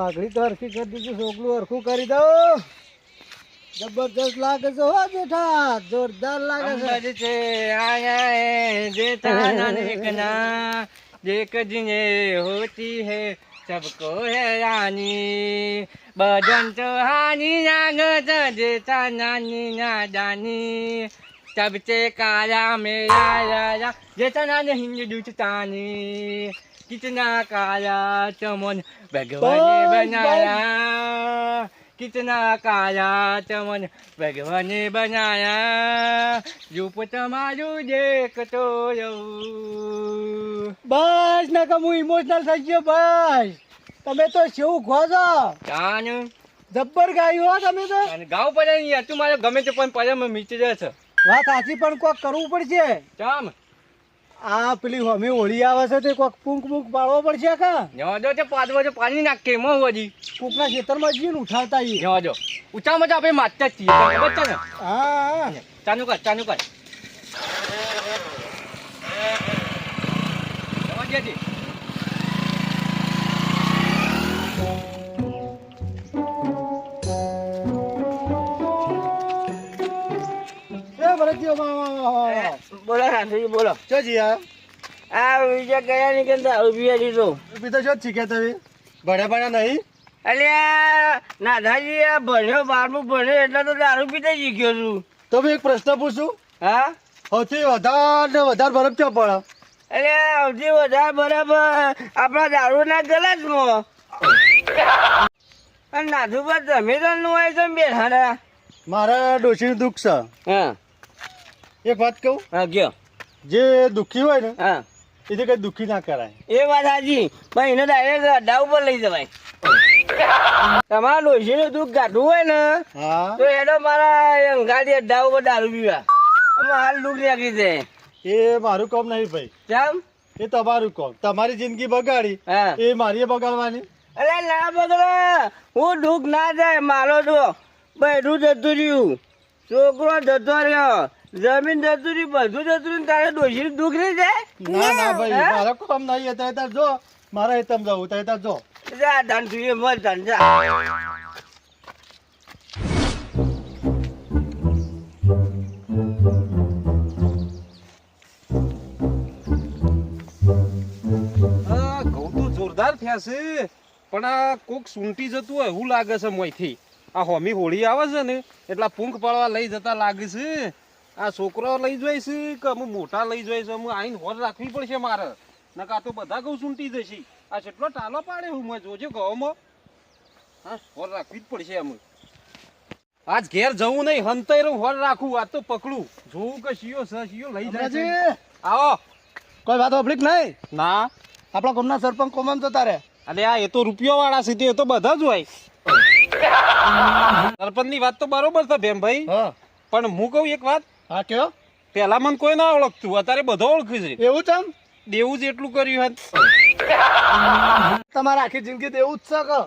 પાઘડી તો હરખી કરી દીધું છોકલું હરખું કરી દો જબરદસ્ત લાગે છે હો બેઠા જોરદાર લાગે છે અંબર છે આયા હે જેઠાના देखना देख जिन्हें होती है सबको हैरानी बदन तो हानि नागत जेठा नानी नादानी तब से काला मेरा राजा जेठा नानी हिंद दूचतानी कितना काला चमन भगवान ने बस, बनाया कितना काला चमन भगवान ने बनाया रूप તમારું દેખતો રહું બસ નકર હું ઇમોશનલ થઈ ગયો બસ તમે તો શું ખો છો કાન જબ્બર ગાયું હો તમે તો અને ગાવ પડે ને યાર તું મારે ગમે તે પણ પડે મેં મીચી જશે વાત સાચી પણ કોક કરવું પડશે ચામ આ પેલી અમે હોળી આવે છે તે કોક પૂંક પૂંક પાડવો પડશે કા જવા દો તે પાદવો તો પાણી નાખે મો વધી કૂકના ખેતરમાં જઈને ઉઠાવતા ઈ જવા દો ઊંચામાં આપણે માતા જ છીએ ખબર છે ને હા. ચાલુ કર ચાલુ કર જવા દે તી. એ ભરતજીઓ, વાહ, વાહ, વાહ, વાહ, વાહ. બોલો રાઠોડજી બોલો. ચો જી આ બીજા ગયા ની કે દારૂ પીવા દીધો. ઊભી તો છો જ શીખ્યા તમે? ભણ્યા ભણ્યા નહીં? અલ્યા નાધાજી આ ભણ્યો બારમું ભણ્યો એટલે તો દારૂ પીતા શીખ્યો છું. તો મેં એક પ્રશ્ન પૂછું? હા? સૌથી વધારે ને વધારે બરફ ચો પડે? એટલે સૌથી વધારે બરાબર આપણા દારૂના ગલાસમાં અને નાથુ પર તમે તો નું આવી તો બેઠા મારા ડોશીનું દુઃખ છે. હા. એક વાત કહું? હા ગયો જે દુઃખી હોય ને હા. એથી કઈ દુઃખી ના કરાય. એ વાત સાચી. પણ એને ડાયરેક્ટ અડ્ડા ઉપર લઈ જવાય. તમારા ડોશીનું દુઃખ કાઢવું હોય ને તો એનો મારા અંગાડી અડ્ડા ઉપર દારૂ પીવા. હાલ દુઃખ લાગી છે. એ મારું કામ નહીં ભાઈ. કેમ? એ તમારું કામ. તમારી જિંદગી બગાડી. એ મારી બગાડવાની. અરે ના બગડો. હું દુઃખ ના જાય મારો તો બધું જતું રહ્યું. છોકરો જતો રહ્યો. જમીન જતું બધું જતું રહ્યું તારે ડોશી દુઃખ નહીં જાય ના ના ભાઈ મારા કોમ નહીં હતા તાર જો મારા હિતમ જવું તો તાર જો. જા ધન તું મર ધન જા. આ ઘઉં તો જોરદાર થયા છે પણ આ કોક સૂંટી જતું હોય એવું લાગે છે મોઈથી આ હોમી હોળી આવે છે ને એટલા પૂંખ પાડવા લઈ જતા લાગે છે. આ છોકરો લઈ જાય છે કે અમુક મોટા લઈ જાય છે? અમુક આઈને હોર રાખવી પડશે મારે. નકા તો બધા ઘઉં સૂંટી જશે. આ કેટલો ટાલો પાડે હું મેં જોજો ઘઉંમાં. હા હોર રાખવી જ પડશે અમુક આજ ઘેર જવું નહીં હંતાઈ હોર રાખું. આ તો પકડું. જોવું કે શિયો સ શિયો લઈ જાય છે. આવો. કોઈ વાત ઓબ્લિક નહીં? ના. આપણા ગામના સરપંચ કોમન તો તારે અરે આ એ તો રૂપિયો વાળા સીધી એ તો બધા જ હોય. સરપંચની વાત તો બરોબર છે ભેમ ભાઈ પણ હું કહું એક વાત. હા કયો? પેલા મને કોઈ ના ઓળખતું અત્યારે બધો ઓળખી છે. એવું છે દેવું જ એટલું કર્યું હત તમારા આખી જિંદગી દેવું જ છે કે?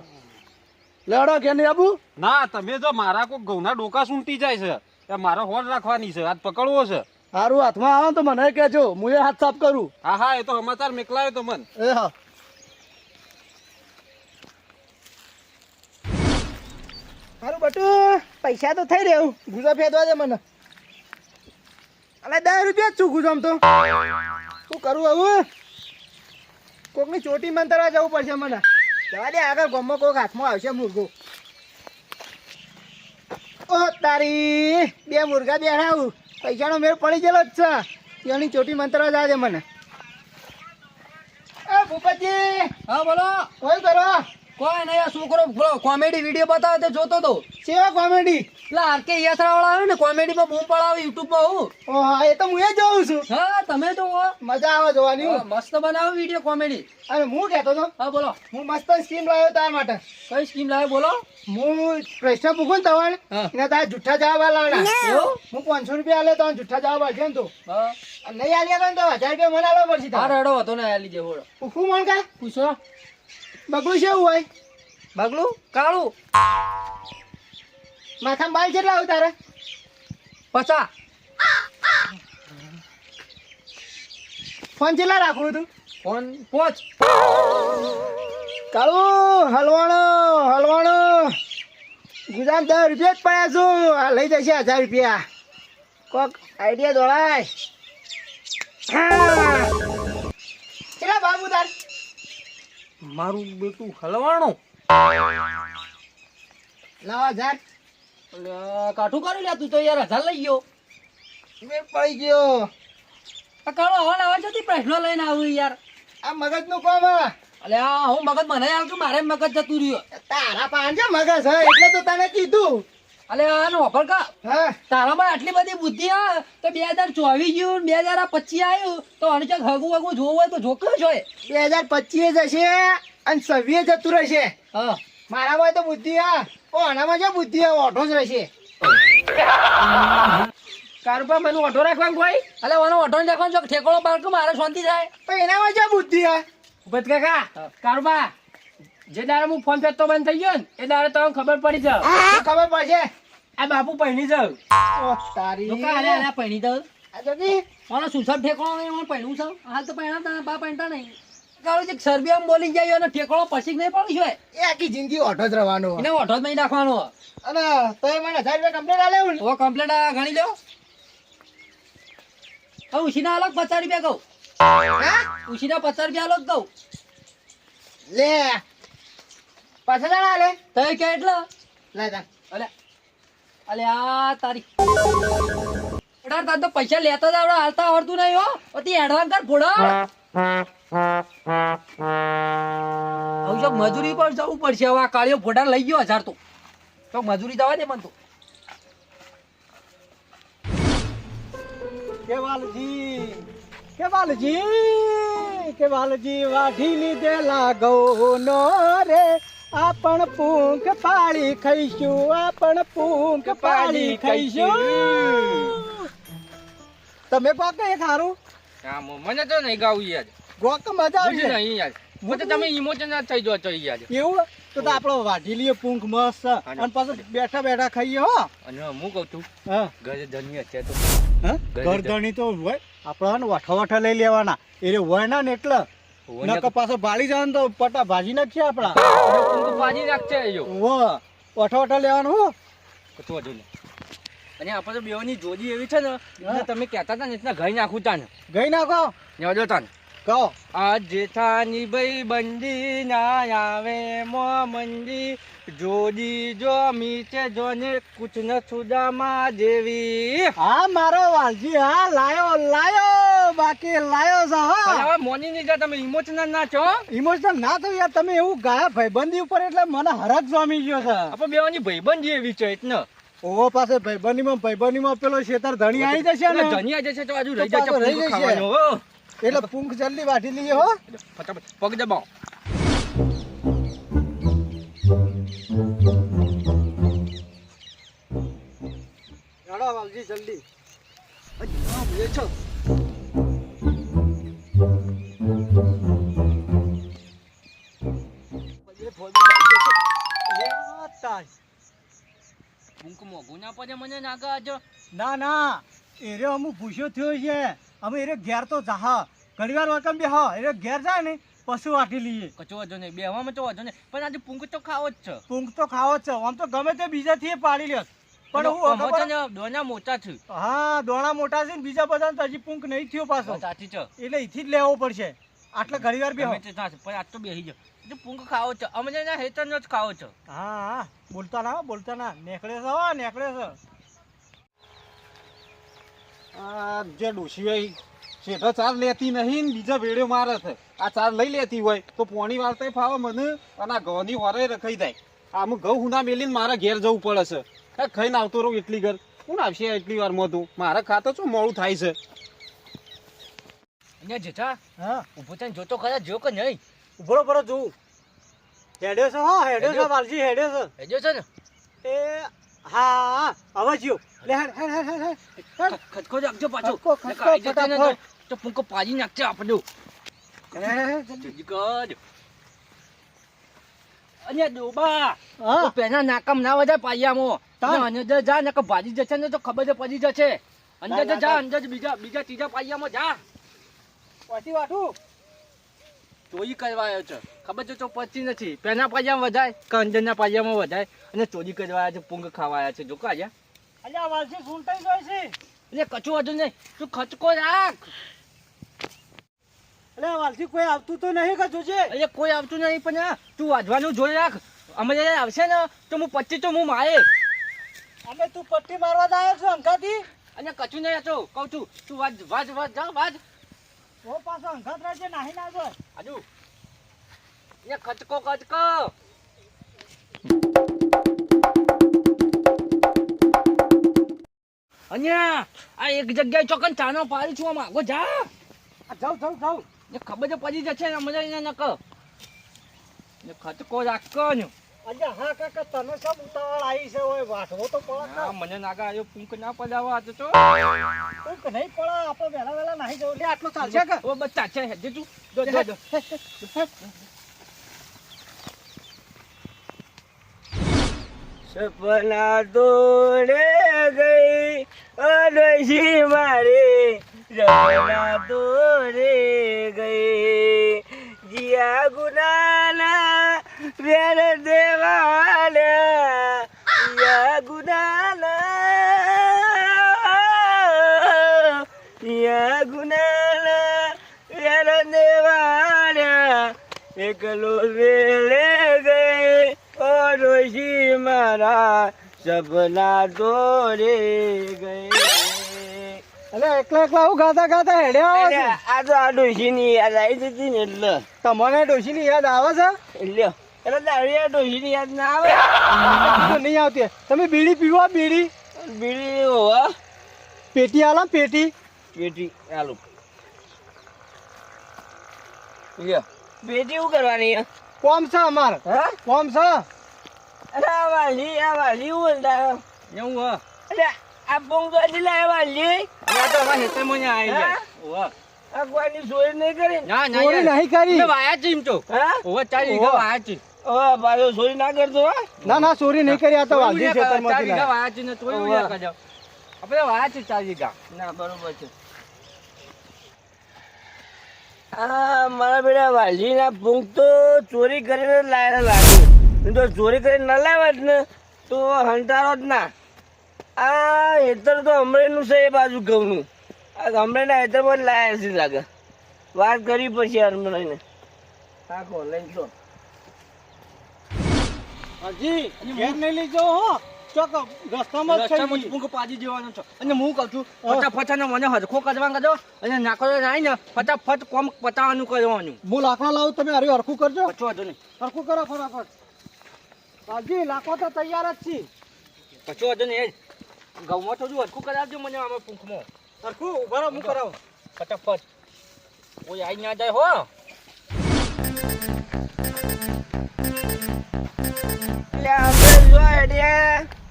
લડો કે નહીં આબુ ના તમે જો મારા કોઈ ઘઉંના ડોકા સૂંટી જાય છે એ મારો હોર રાખવાની છે હાથ પકડવો છે. સારું હાથમાં આવો તો મને કહેજો હું એ હાથ સાફ કરું. હા હા એ તો સમાચાર મેકલાયો તો મન. એ હા. સારું બટુ પૈસા તો થઈ રહ્યું ગુજા ફેદવા દે મને. અલે દસ રૂપિયા જ છું આમ તો. શું કરું હવે કોકની ચોટી મંતરવા જવું પડશે મને. જવા દે આગળ ગામમાં કોક હાથમાં આવશે મુર્ગો. ઓ તારી બે મુર્ગા બેઠા આવું પૈસાનો મેળ પડી ગયેલો જ છે. એની ચોટી મંતરવા જાજે મને. એ ભૂપતજી હા બોલો. કોઈ કરો? કોઈ નહીં આ છોકરો કોમેડી વીડિયો બતાવે તે જોતો તો. સેવા કોમેડી એટલે આરકે યસરા વાળા આવે ને કોમેડી માં બૂમ પડાવે યુટ્યુબમાં હું. ઓ હા એ તો હું એ જોઉં છું. હા તમે તો મજા આવે જોવાની મસ્ત બનાવો વીડિયો કોમેડી અને હું કહેતો હતો હા બોલો. હું મસ્ત સ્કીમ લાવ્યો તાર માટે. કઈ સ્કીમ લાવ્યો બોલો? હું પ્રશ્ન પૂછું ને તમારે. એના તારે જુઠ્ઠા જવાબ આલવાના. હું? પાંચસો રૂપિયા આલે તો જુઠ્ઠા જવાબ આવશે ને તો. હા. નહીં આલ્યા તો ને તો હજાર રૂપિયા મને આલવા પડશે હા તારે રડો હતો ને આલી જેવો બોલો. પૂછું મણ કા પૂછો. બગડું છે હોય? બગલું? કાળું. માથામાં બાલ કેટલા હોય તારે? પચા ફોન કેટલા રાખવું તું? ફોન પોચ. કાળુ હલવાણો હલવાણો. ગુજરાત દસ રૂપિયા જ પડ્યા છું. આ લઈ જશે હજાર રૂપિયા. કોક આઈડિયા દોડાય. કેટલા બાબુ તાર મારું બેટું હલવાણું. લાવા હજાર કાઠું કરી લે તું તો યાર હજાર લઈ ગયો. બે પડી ગયો. આ કાળો હવા લાવવા જતી પ્રશ્ન લઈને આવું યાર. આ મગજનું નું કોમ અલે હું મગજ મને હાલ કે મારે મગજ જતું રહ્યો. તારા પાંજે મગજ હે? એટલે તો તને કીધું. અલે આ નોકર વાપર કા? હા? તારામાં આટલી બધી બુદ્ધિ આ તો બે હજાર ચોવીસ ગયું બે હજાર આ પચીસ આવ્યું તો આને ચાક હગું વગું જોવું હોય તો જોક્યો છો. બે હજાર પચીસ જશે અને છવ્વીસ જતું રહેશે. હા. મારામાં તો બુદ્ધિ હા? ઓ આનામાં જો બુદ્ધિ આ ઓઠો જ રહેશે. કારુપા મને ઓઠો રાખવાનું કોઈ અલે ઓનો ઓઠો ને રાખવાનું છો ઠેકોળો બાળકો મારે શાંતિ થાય? તો એનામાં જે બુદ્ધિ હા? ઉપત કાકા કારુપા જે દાડે હું ફોન કરતો બંધ થઈ ગયો ને એ દાડે તમને ખબર પડી છે ખબર પડશે. આ બાપુ પહેણી જાવ તારી. જો જો કી ઓનો સુસબ ઠેકોળો નહીં મને પૈણું છે. હાલ તો પૈણા બા પૈણતા નહીં. કાળો જે સરબિયામાં બોલી જાય અને ઠેકોળો પછી નહીં પડી છે એ? આખી જિંદગી ઓઠો જ રહેવાનો એને જ નહીં અને તોય મને હજાર રૂપિયા કમ્પ્લેટ આલે ને ઓ કમ્પ્લેટ ગણી લો હવે ઉશીના અલગ પચાસ રૂપિયા કહું? હા? ઉશીના પચાસ રૂપિયા અલગ કહું? લે. પાછા જાણા લે તો કે એટલે? લે તા અલે. અલે આ તારી પૈસા લેતા જ આવડે, હાલતા આવડતું નહીં હો. પછી એડવાન્સ કર ફોડા મજૂરી પર જવું પડશે હવે, આ કાળિયો ફોટા લઈ ગયો હજાર તો. મજૂરી જવા દે મને તો. કેવાલજી કે વાલજી કે વાલજી, વાઢી લીધેલા ગૌનો રે. આપણ પૂંક પાળી ખાઈશું આપણ પૂંક પાળી ખાઈશું. તમે કહો કે ખારું? મને તો નહીં ગાવું યાર. ગોક મજા આવી નહીં યાર. પછી તમે ઇમોશનલ થઈ જો થઈ યાર. એવું? તો તો આપણો વાઢી લઈએ પૂંખ મસ્ત અને પાછું બેઠા બેઠા ખાઈએ હો. અને હું કહું છું હા. ઘરે ધની અત્યારે તો હા? ધણી. તો હોય. આપણે વાઠા વાઠા લઈ લેવાના. એ હોય ને એટલે નકર પાછો ભાળી જવાનું તો પટા ભાજી નાખીએ આપણા. ભાજી નાખશે જો વો વાઠા વાઠા લેવાનું હો. કચો જો અને આપણે તો બેવાની જોડી એવી છે ને તમે કહેતા હતા ને એટલે ઘઈ નાખું તા ને ગઈ નાખો. ને તા ને કહો. આ જેઠાની ભાઈ બંદી ના આવે મો મંદી. જોડી જો મીચે જોને કુછ ન સુદામાં જેવી. હા મારો વાલજી હા લાયો લાયો બાકી લાયો છે હવે મોની ની જા તમે ઇમોશનલ ના છો? ઇમોશનલ ના થયું યાર તમે એવું ગાયા ભાઈબંધી ઉપર એટલે મને હરક સ્વામી ગયો છે. આપણે બેવાની ભાઈબંધી એવી છે એટલે. ઓવો પાસે ભાઈબંધીમાં ભાઈબંધીમાં પેલો શેતર ધણી આવી જશે ને. ધનિયા જશે તો આજુ રહી જશે રહી જશે. એટલે પૂંખ જલ્દી વાઢી લઈએ હો. ફટાફટ પગ દબાવો. હેડો વાલજી જલ્દી. હા છો. ના ના. એરે અમુક ભૂસ્યો થયો છે. અમે એને ઘેર તો જાહ ઘણીવાર બે હા એને ઘેર જાય ને પશુ વાટી લઈએ. કચો વાંધો નહીં. બેવામાં તો વાંધો નહીં. પણ આજે પૂંક તો ખાવો જ છે. પૂંખ તો ખાવો જ છે. આમ તો ગમે તે બીજાથી પાડી લ્યો પણ હું દોના મોટા છે. હા દોણા મોટા છે ને બીજા બધા હજી પૂંખ નહીં થયો પાછો. સાચી છે. એટલે અહીંથી જ લેવો પડશે. આટલા ઘણી વાર બે પણ આજ તો બેસી જાઓ. પૂંખ પૂંક ખાવો છે. અમે હેતર જ ખાવો છે. હા હા. બોલતા ના બોલતા ના. નેકળે છે હો નેકળે છે. આ જે ડોશી હોય શેઠો ચાર લેતી નહીં ને બીજા વેડ્યો મારે છે. આ ચાર લઈ લેતી હોય તો પોણી વાળતા ફાવે મને અને આ ઘઉંની હોરે રખાઈ જાય. આમ ઘઉં હુના મેલીને મારે ઘેર જવું પડે છે. આ ખાઈને આવતો રહું એટલી ઘર. કોણ આવશે એટલી વારમાં તું મારે ખાતો શું મોડું થાય છે. અહીંયા જેઠા હા. ઊભો થઈને જોતો ખરા જો કે નહીં? ઉભરો પડો જોઉં હેડ્યો છે હા હેડ્યો છે વાલજી હેડ્યો છે. હેડ્યો છે ને? એ હા હવે લે હેડ હેડ હેડ હેડ હેડ. પાછો. ને ફટાફટ. તો પાજી આપણું અહીંયા ડોબા. હા. નાકામ ના વધારે પાયામાં. અને જા નકર ભાજી જશે ને તો ખબર જ પડી જશે. અંદર ના, જ ના, જા અંદર બીજા બીજા ત્રીજા પાયામાં જા. પછી વાટું. ચોરી કરવા આવ્યો છે. ખબર છે તો પચી નથી. પેના પાજામાં વધાય કે અંદરના પાજામાં વધાય અને ચોરી કરવા આવ્યા છે પૂંગ ખાવા આવ્યા છે. જો કાજા અલ્યા વાલસી છે. એટલે કચું નહીં. તું ખચકો રાખ. અલ્યા વાલસી કોઈ આવતું તો નહીં કશું છે એટલે કોઈ આવતું નહીં પણ તું વાંચવાનું જોઈ રાખ. અમે આવશે ને તો હું પટ્ટી તો હું મારે. અમે તું પટ્ટી મારવા આવ્યો છો અંકાથી અને કચું નહીં હતો કહું છું. તું વાજ વાજ વાજ જા વાજ ઓ પાછો નાહી ના જાય. આજુ. એ ખચકો ખચકો. અહીંયા આ એક જગ્યાએ ચોકન ચાનો પાડી છું આમ. આગો જા. આ જાઉં જાઉં જાઉં. ને ખબર જ પડી જશે ને મજા એને નક ને ખચકો રાખો ને. અલ્યા હા કાકા તને સબ ઉતાવળ આવી છે ઓય વાટવો તો પડે આ મને નાગા આયો પૂંક ના પડાવવા આજ તો. નહીં પડે આપણે વહેલા વહેલા નાહી જવું. લે આટલો ચાલશે કે? ઓ બચ્ચા છે હેડે તું. જો જો જો. સપના દોડે ગઈ અડસી મારે. સપના દોડે ગઈ જીયા ગુનાના વેર દેવાના જીયા ગુનાના જીયા ગુનાના વેર દેવાના એકલો વેલે ગઈ. ઓ ડોશી મારા સપના દોરે ગઈ. અલે એકલા એકલા હું ગાતા ગાતા હેડ્યા આવો આ તો આ ડોશી ની યાદ આવી જતી ને એટલે. તમને ડોશીની યાદ આવે છે? એટલે. એટલે દાડિયા ડોહી ની યાદ ના આવે? નહીં આવતી. તમે બીડી પીવો બીડી? બીડી હોવા પેટી આલા પેટી. પેટી ચાલુ. પેટી શું કરવાની કોમ છે અમાર? હા? કોમ છે? અરે આ વાલી આ વાલી બોલતા એવું હા. અરે આ પોંગો તો આ વાલી? આ તો અમારા ને આવી જાય ઓવા આ કોઈની ચોરી નહીં કરી? ના ચોરી નહીં કરી? વાયા ચીમ એમ તો. હા? ઓવા ચાલી વાયા ઓવા પાછો ચોરી ના કરતો ના ના ચોરી નહીં કરી આ તો ને ચોરી ના કરજો. આપણે ના બરોબર છે. આ મારા બેટા વાલજીના ભૂંગ તો ચોરી કરીને લાયેલા લાગે નહીં ચોરી કરીને ના લાવ્યા જ ને તો હંટારો જ ના. આ હેતર તો હમણાંનું છે એ બાજુ ઘઉંનું. આ હમણાંના હેતરમાં પણ લાયા છે લાગે. વાત કરી પછી હમણાંને આખો લઈને તો હાજી ઘેર નહીં લઈ જાઓ હો? ચોક રસ્તામાં જ થઈ પાજી જવાનો છો. અને હું કહું છું ફટાફટ ને મને હરખો કરવા કરજો અને નાખો ને ફટાફટ કોમ પતાવવાનું કરવાનું. હું લાકડા લાવું તમે હારી હરખું કરજો. વાંધો નહીં. હરખું કરો ફટાફટ. હાજી લાકડો તો તૈયાર જ છે. કચો વાંધો નહીં ઘઉંમાં થોડું હરખું કરાવજો મને આમાં પૂંખમાં હરખું? ઊભા હું કરાવું. ફટાફટ. કોઈ આવી ના જાય હો.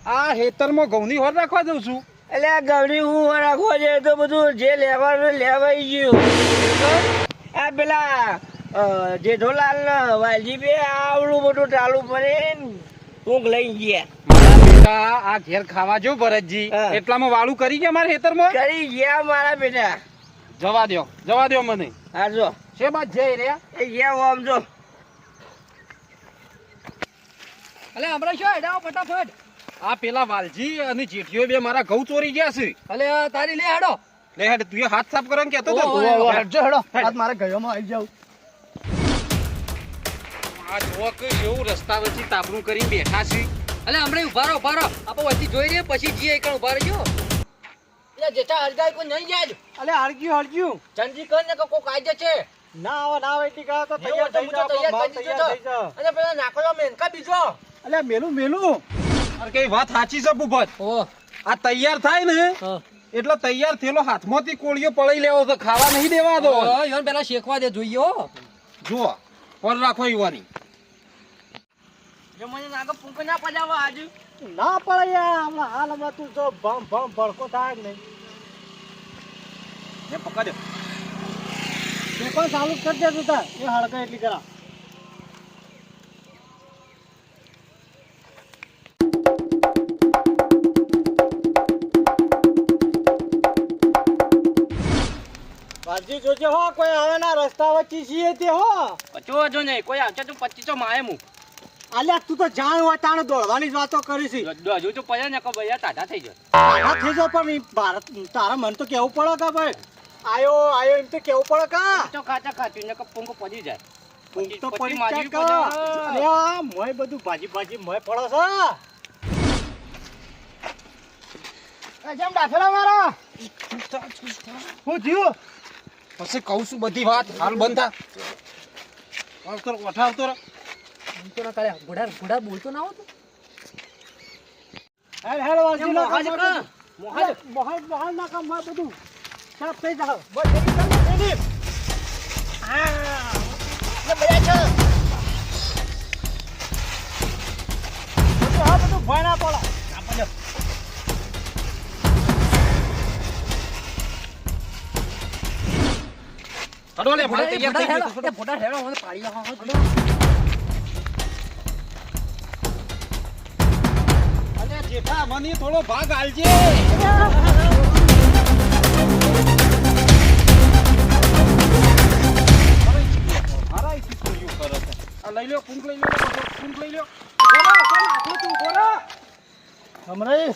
આ હેતરમાં ઘઉંની હોર રાખવા દઉં છું. એટલે આ ગવડી હું રાખવો છે તો બધું જે લેવાનું લેવાઈ ગયું. આ પેલા જેઠોલાલ વાલજી બે આવડું બધું ચાલુ પડે ઊંઘ લઈ ગયા. મારા બેટા આ ઘેર ખાવા જો ભરતજી. એટલામાં વાળું કરી ગયા મારા હેતરમાં કરી ગયા મારા બેટા. જવા દ્યો. જવા દ્યો મને. હા જો. છે બાદ જઈ રહ્યા? એ ગયા આમ જો. અલે હમણાં શું હેડાઓ ફટાફટ? આ પેલા વાલજી અને જેઠીઓ બે મારા ઘઉં ચોરી ગયા છે. અલે તારી લે હેડો. લે હેડ તું હાથ સાફ કરવાનું કેતો તો. હેડજો હેડો. હાથ મારા ગયોમાં આવી જાવ આ જોક એવું રસ્તા વચ્ચે તાપણું કરી બેઠા છે. અલે હમણાં ઊભા રહો ઊભા રહો. આપણે વચ્ચે જોઈ રહીએ પછી જીએ કણ ઊભા રહીજો એટલે જેઠા હરગાય કોઈ નહીં જાય અલે હરગ્યું હરગ્યું ચંદી કર ને કે કોક આવી છે ના આવે ના આવે એટલી તો તૈયાર થઈ જા તૈયાર થઈ જા અને પેલા નાખો મેનકા બીજો? અલે મેલું મેલું. અરે કઈ વાત સાચી છે ભૂપત? ઓ. આ તૈયાર થાય ને એટલે તૈયાર થયેલો હાથમાંથી કોળીઓ પડી લેવો તો ખાવા નહીં દેવા દો. યોન પેલા શેકવા દે જોઈએ હો જુઓ પર રાખો યુવાની જો મને નાગો પૂંખ ના પડાવો આજુ. ના પડે યાર હમણાં હાલ હમણાં તું જો ભમ ભમ ભડકો થાય નહીં. ને પકડ્યો તે પણ ચાલુ કરી દે તું તાર. એ હળકા એટલી કરા વાલજી જોજે હો કોઈ આવે ના રસ્તા વચ્ચે છીએ તે હો. પચો જો નહીં કોઈ આવશે તો પચીસો મારે હું. અલ્યા તું તો જાણ તાણે દોડવાની જ વાતો કરી છે. હજુ તો પડ્યા ને કે ભાઈ તાજા થઈ જાય થઈ જાવ પણ ભારત તારા મન તો કેવું પડે કા ભાઈ આયો આયો એમ તો કેવું પડે કા? તો ખાચા ખાચું ને કે પડી જાય. ઊંઘ તો પછી પડી માજી જાય કા. પડે. અરે આ મોય બધું ભાજી ભાજી મોય પડે છે. એ જેમ ડાફેલા મારો. હું જીવ પછી કહું છું બધી વાત હાલ બંધ થા. આવતો રહો, તો ના રહો. હેડ હેડ વાજી ના મોહાજ? મોહાજ. મોહાજ ના કામમાં બધું. સાફ થઈ જલ્દી હા બધા ના પડે પડે હડો લે, મારે તૈયાર થઈ ગયું છે. અલ્યા જેઠા મને થોડો ભાગ આલજે લઈ લ્યો કુંક લઈ લ્યો કુંક લઈ લ્યો. હમણાં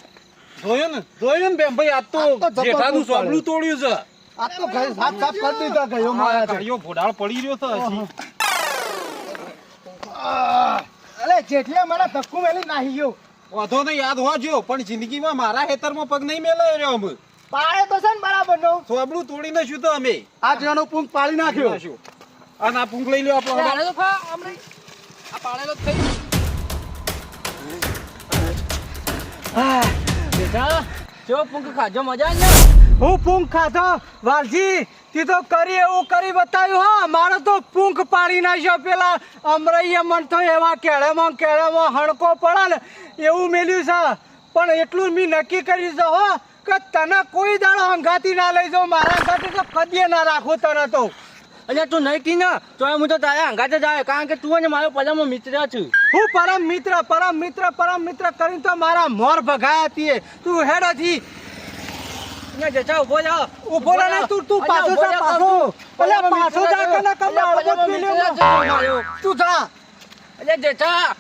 જોયું ને જોયું ને બેન ભાઈ આ તો જેઠાનું સોબલું તોડ્યું છે. આ તો ઘર સાફ સાફ કરી દીધા ગયો મારા કાળિયો ભોડાળ પડી રહ્યો છે. અલે જેઠિયા મારા ધક્કું મેલી નાહી ગયો. વાંધો નહીં યાદ હોજો પણ જિંદગીમાં મારા હેતરમાં પગ નહીં મેલાય રહ્યો અમે. પાડે તો છે ને બરાબર નો. સોબલું તોડી શું તો અમે? આ જણો પૂંખ પાડી નાખ્યો. નાખ્યું. આ ના પૂંખ લઈ લ્યો આપણો બેટા જો પૂંખ ખાજો મજા ને? હું પૂંખ ખાધો? વાલજી તી તો કરી એવું કરી બતાવ્યું હા. મારો તો પૂંખ પાડી નાખ્યો પેલા અમરૈયા મન તો એવા કેળામાં કેળેમાં હણકો પડે ને એવું મેલ્યું છે. પણ એટલું મેં નક્કી કર્યું છે હો કે તને કોઈ દાડો હંગાતી ના લઈ જાઉં. મારા સાથે તો કદીએ ના રાખું તને તો. અલ્યા તું નહીં કી ને તો હું તો તારા હંગાતે જાય કારણ કે તું અને મારો પરમ મિત્ર છું. હું પરમ મિત્ર પરમ મિત્ર પરમ મિત્ર કરીને તો મારા મોર ભગાયા તીએ તું હેડો થી જચા ઊભો જા ઊભો ને તું તું પાછો જા પાછો. અલ્યા પાછો જા કે ના. કમ તું જા. અલ્યા જચા.